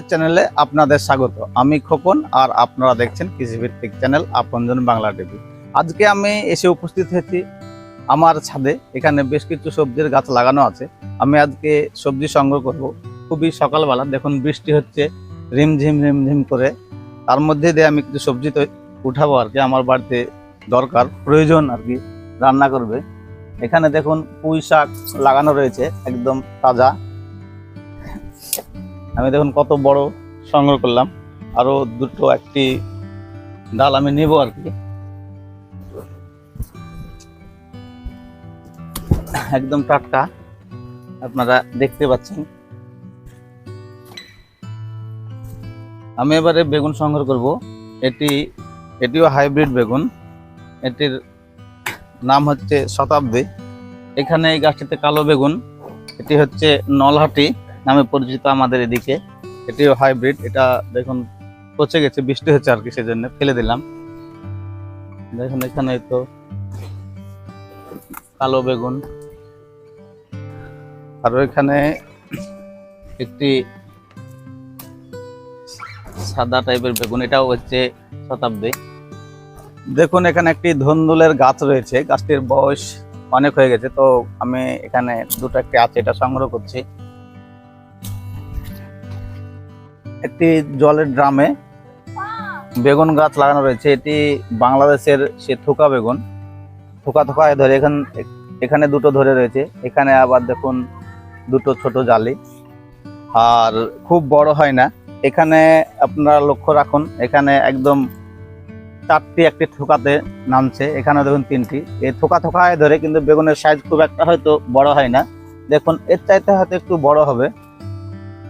আমাদের চ্যানেলে আপনাদের স্বাগত। আমি খোকন আর আপনারা দেখছেন কৃষিভিত্তিক চ্যানেল আপনজন বাংলা টিভি। আজকে আমি এসে উপস্থিত হয়েছি আমার ছাদে। এখানে বেশ কিছু সবজির গাছ লাগানো আছে। আমি আজকে সবজি সংগ্রহ করব। খুবই সকালবেলা। দেখুন, বৃষ্টি হচ্ছে রিমঝিম রিমঝিম করে। তার মধ্যে দিয়ে আমি কিছু সবজি তো উঠাবো আর কি। আমার বাড়িতে দরকার, প্রয়োজন আর কি। রান্না করবে। এখানে দেখুন, পুঁই শাক লাগানো রয়েছে, একদম তাজা। আমি দেখুন কত বড় সংগ্রহ করলাম। আরও দুটো, একটি ডাল আমি নেব আর কি। একদম টাটকা, আপনারা দেখতে পাচ্ছেন। আমি এবারে বেগুন সংগ্রহ করব। এটি, এটিও হাইব্রিড বেগুন। এটির নাম হচ্ছে শতাব্দী। এখানে এই গাছটিতে কালো বেগুন, এটি হচ্ছে নলহাটি। নামে পরিচিত আমাদের এদিকে। এটিও হাইব্রিড এটা দেখুন, পচে গেছে, বৃষ্টি হচ্ছে আর কি সেজন্য, ফেলে দিলাম। দেখুন, এখানে তো কালো বেগুন। আর এখানে একটি সাদা টাইপের বেগুন, এটাও হচ্ছে শতাব্দী। দেখুন, এখানে একটি ধন্দুলের গাছ রয়েছে, গাছটির বয়স অনেক হয়ে গেছে, তো আমি এখানে দুটো একটি আছে, এটা সংগ্রহ করছি। একটি জলের ড্রামে বেগুন গাছ লাগানো রয়েছে। এটি বাংলাদেশের সে থোকা বেগুন। থোকা থোকায় ধরে এখান, এখানে দুটো ধরে রয়েছে। এখানে আবার দেখুন দুটো ছোট জালি। আর খুব বড় হয় না। এখানে আপনারা লক্ষ্য রাখুন, এখানে একদম চারটি একটি থোকাতে নামছে। এখানে দেখুন তিনটি। এই থোকা থোকায় ধরে কিন্তু বেগুনের সাইজ খুব একটা হয়তো বড় হয় না। দেখুন, এর চাইতে হয়তো একটু বড় হবে।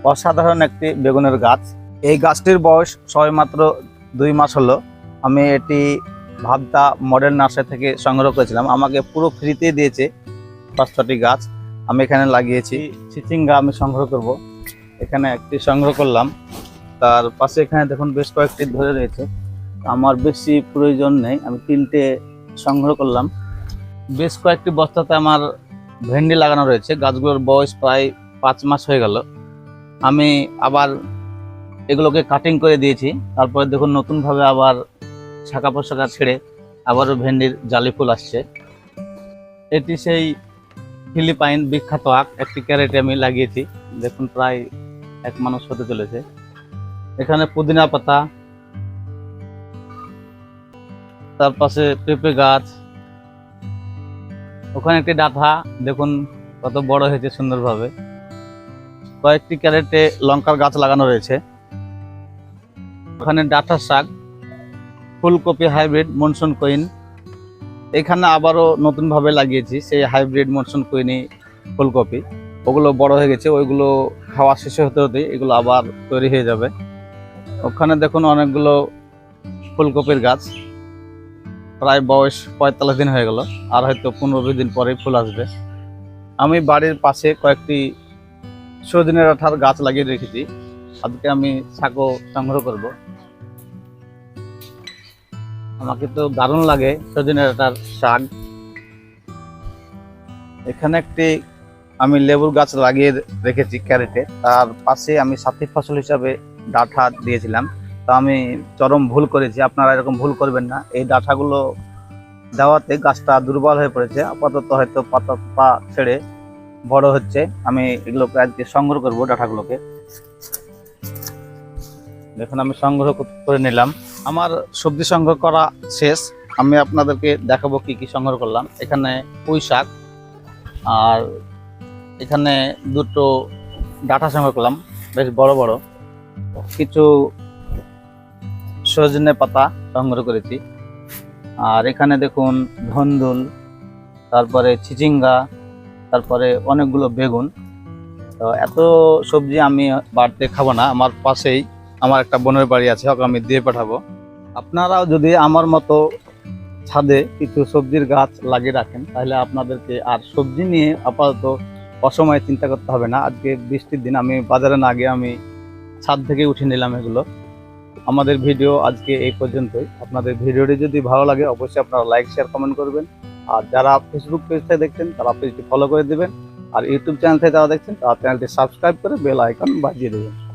অসাধারণ একটি বেগুনের গাছ। এই গাছটির বয়স সবে মাত্র দুই মাস হলো। আমি এটি ভাবতা মডার্ন নার্সারি থেকে সংগ্রহ করেছিলাম। আমাকে পুরো ফ্রিতে দিয়েছে পাঁচ ছটি গাছ। আমি এখানে লাগিয়েছি। চিচিঙ্গা আমি সংগ্রহ করব। এখানে একটি সংগ্রহ করলাম। তার পাশে এখানে দেখুন বেশ কয়েকটি ধরে রয়েছে। আমার বেশি প্রয়োজন নেই। আমি তিনটে সংগ্রহ করলাম। বেশ কয়েকটি বস্তাতে আমার ভেন্ডি লাগানো রয়েছে। গাছগুলোর বয়স প্রায় পাঁচ মাস হয়ে গেল। আমি আবার এগুলোকে কাটিং করে দিয়েছি। তারপরে দেখুন নতুনভাবে আবার শাখা পোশাখা ছেড়ে আবারও ভেন্ডির জালি ফুল আসছে। এটি সেই ফিলিপাইন বিখ্যাত আখ, একটি ক্যারেটে আমি লাগিয়েছি। দেখুন প্রায় এক মানুষ হতে চলেছে। এখানে পুদিনা পাতা, তার পাশে পেঁপে গাছ, ওখানে একটি ডাঁটা দেখুন কত বড় হয়েছে সুন্দরভাবে। কয়েকটি ক্যারেটে লঙ্কার গাছ লাগানো রয়েছে। ওখানে ডাঁটা শাক, ফুলকপি হাইব্রিড মনসুন কুইন। এখানে আবারও নতুনভাবে লাগিয়েছি সেই হাইব্রিড মনসুন কুইনই ফুলকপি। ওগুলো বড় হয়ে গেছে, ওইগুলো খাওয়া শেষ হতে হতে এগুলো আবার তৈরি হয়ে যাবে। ওখানে দেখুন অনেকগুলো ফুলকপির গাছ। প্রায় বয়স পঁয়তাল্লিশ দিন হয়ে গেল, আর হয়তো পনেরো দিন পরেই ফুল আসবে। আমি বাড়ির পাশে কয়েকটি সজনের আঠার গাছ লাগিয়ে রেখেছি। আজকে আমি শাকও সংগ্রহ করব। আমাকে তো দারুণ লাগে সজনের আঠার শাক। এখানে একটি আমি লেবুর গাছ লাগিয়ে রেখেছি ক্যারেটে। তার পাশে আমি সাথী ফসল হিসাবে ডাঁঠা দিয়েছিলাম। তা আমি চরম ভুল করেছি, আপনারা এরকম ভুল করবেন না। এই ডাঁটাগুলো দেওয়াতে গাছটা দুর্বল হয়ে পড়েছে। আপাতত হয়তো পাতা পা ছেড়ে বড় হচ্ছে, আমি এগুলোকে আজকে সংগ্রহ করব ডাটাগুলোকে। দেখুন, আমি সংগ্রহ করে নিলাম। আমার সবজি সংগ্রহ করা শেষ। আমি আপনাদেরকে দেখাবো কি কি সংগ্রহ করলাম। এখানে পুঁই শাক, আর এখানে দুটো ডাটা সংগ্রহ করলাম, বেশ বড় বড়। কিছু সজনে পাতা সংগ্রহ করেছি। আর এখানে দেখুন, ধন্দুল, তারপরে চিচিঙ্গা তারপরে অনেকগুলো বেগুন। তো এত সবজি আমি বাড়িতে খাব না, আমার পাশেই আমার একটা বোনের বাড়ি আছে, ওকে আমি দিয়ে পাঠাবো। আপনারাও যদি আমার মতো ছাদে কিছু সবজির গাছ লাগিয়ে রাখেন, তাহলে আপনাদেরকে আর সবজি নিয়ে আপাতত অসময়ে চিন্তা করতে হবে না। আজকে বৃষ্টির দিন, আমি বাজারে না গিয়ে আমি ছাদ থেকে উঠে নিলাম এগুলো। আমাদের ভিডিও আজকে এই পর্যন্তই। আপনাদের ভিডিওটি যদি ভালো লাগে, অবশ্যই আপনারা লাইক শেয়ার কমেন্ট করবেন। আর যারা ফেসবুক পেজ থেকে দেখছেন, তারা পেজটি ফলো করে দেবেন। আর ইউটিউব চ্যানেল থেকে যারা দেখছেন, তারা চ্যানেলটি সাবস্ক্রাইব করে বেল আইকন বাজিয়ে দেবেন।